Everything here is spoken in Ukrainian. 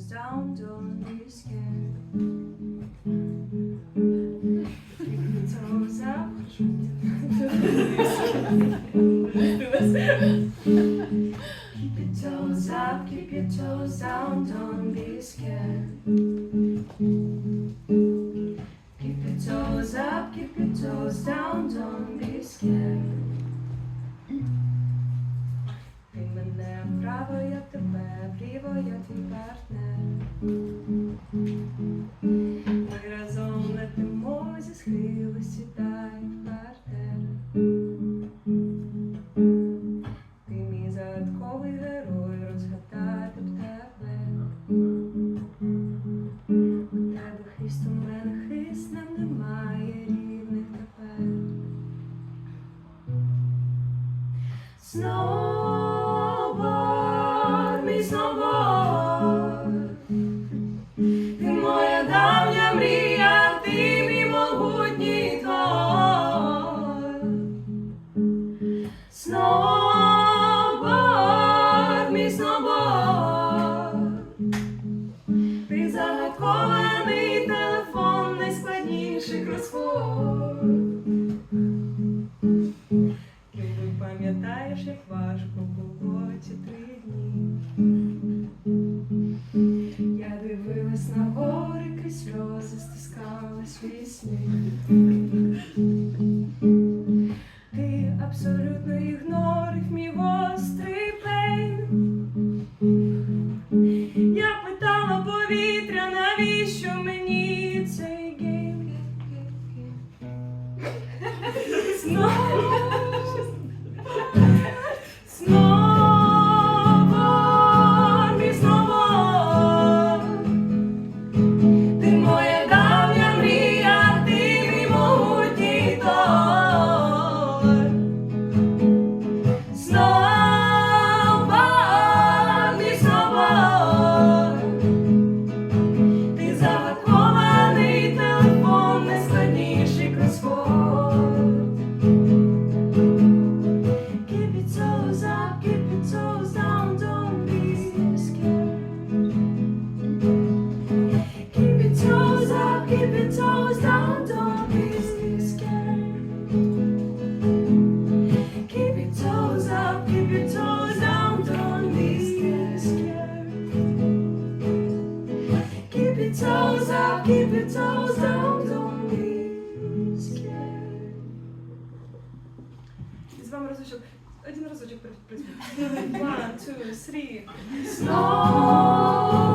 toes down, scared. Keep your toes up. Keep your toes up, keep your toes down, don't be scared. Keep your toes up, keep your toes down, Ми разом летимо зі схилу, сідай в партнер. Ти мій загадковий герой, розгадати б тебе. У тебе хист, у мене хист, немає рівних тепер. Ти телефон, найскладніший кросфорд. Любий, пам'ятаєш, як важко було ці три дні. Я дивилась на гори, крізь сльози стискала свій сміх. Ти абсолютно ігнорив мій гострий пейн. Один разочок приспів. One, two, three. Snow.